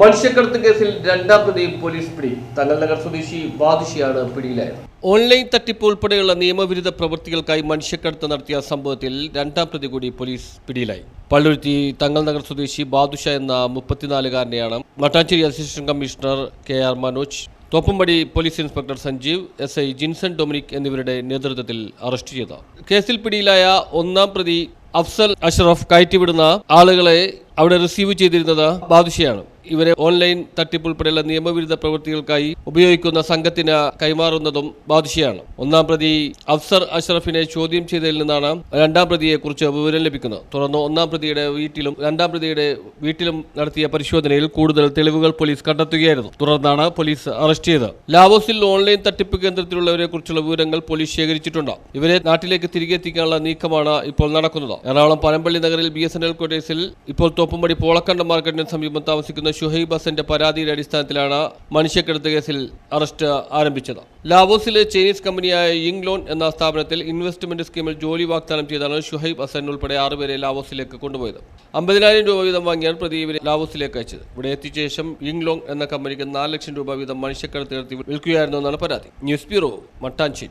മനുഷ്യക്കടത്ത് കേസിൽ രണ്ടാം പ്രതി പോലീസ് പിടി. തങ്ങൽനഗർ സ്വദേശി ബാദുഷിയാണ് പിടിയിലായത്. ഓൺലൈൻ തട്ടിപ്പ് ഉൾപ്പെടെയുള്ള നിയമവിരുദ്ധ പ്രവൃത്തികൾക്കായി മനുഷ്യക്കടത്ത് നടത്തിയ സംഭവത്തിൽ രണ്ടാം പ്രതി കൂടി പോലീസ് പിടിയിലായി. പള്ളുരുത്തി തങ്ങൽനഗർ സ്വദേശി ബാദുഷ എന്ന മുപ്പത്തിനാലുകാരനെയാണ് Mattancherry assistant commissioner K R Manoj Thoppumpady police inspector Sanjeev S I Jinson Dominic എന്നിവരുടെ നേതൃത്വത്തിൽ അറസ്റ്റ് ചെയ്ത കേസിൽ പിടിയിലായ ഒന്നാം പ്രതി അഫ്സൽ അഷ്റഫ് കയറ്റിവിടുന്ന ആളുകളെ അവിടെ റിസീവ് ചെയ്തിരുന്നത് ബാദുഷയാണ്. ഇവരെ ഓൺലൈൻ തട്ടിപ്പ് ഉൾപ്പെടെയുള്ള നിയമവിരുദ്ധ പ്രവൃത്തികൾക്കായി ഉപയോഗിക്കുന്ന സംഘത്തിന് കൈമാറുന്നതും ബാദുഷയാണ്. ഒന്നാം പ്രതി അഫ്സർ അഷ്റഫിനെ ചോദ്യം ചെയ്തതിൽ നിന്നാണ് രണ്ടാം പ്രതിയെ കുറിച്ച് വിവരം ലഭിക്കുന്നത്. തുടർന്ന് ഒന്നാം പ്രതിയുടെ വീട്ടിലും രണ്ടാം പ്രതിയുടെ വീട്ടിലും നടത്തിയ പരിശോധനയിൽ കൂടുതൽ തെളിവുകൾ പോലീസ് കണ്ടെത്തുകയായിരുന്നു. തുടർന്നാണ് പോലീസ് അറസ്റ്റ് ചെയ്തത്. ലാവോസിൽ ഓൺലൈൻ തട്ടിപ്പ് കേന്ദ്രത്തിലുള്ളവരെ കുറിച്ചുള്ള വിവരങ്ങൾ പോലീസ് ശേഖരിച്ചിട്ടുണ്ട്. ഇവരെ നാട്ടിലേക്ക് തിരികെ എത്തിക്കാനുള്ള നീക്കമാണ് ഇപ്പോൾ നടക്കുന്നത്. എറണാകുളം പനമ്പള്ളി നഗറിൽ ബി എസ് എൻ എൽ ക്വാർട്ടേഴ്സിൽ ഇപ്പോൾ തോപ്പുംപടി പോളക്കണ്ടം മാർക്കറ്റിന് സമീപം താമസിക്കുന്ന ഷുഹൈബ് ഹസന്റെ പരാതിയുടെ അടിസ്ഥാനത്തിലാണ് മനുഷ്യക്കടത്ത് കേസിൽ അറസ്റ്റ് ആരംഭിച്ചത്. ലാവോസിലെ ചൈനീസ് കമ്പനിയായ യിങ് ലോൺ എന്ന സ്ഥാപനത്തിൽ ഇൻവെസ്റ്റ്മെന്റ് സ്കീമിൽ ജോലി വാഗ്ദാനം ചെയ്താണ് ഷുഹൈബ് ഹസൻ ഉൾപ്പെടെ ആറുപേരെ ലാവോസിലേക്ക് കൊണ്ടുപോയത്. അമ്പതിനായിരം രൂപ വീതം വാങ്ങിയാണ് പ്രതി ഇവരെ ലാവോസിലേക്ക് അയച്ചത്. ഇവിടെ എത്തിയ ശേഷം യിങ് ലോങ് എന്ന കമ്പനിക്ക് നാല് ലക്ഷം രൂപ വീതം മനുഷ്യക്കടത്ത് വിൽക്കുകയായിരുന്നു എന്നാണ് പരാതി. News bureau Mattancherry.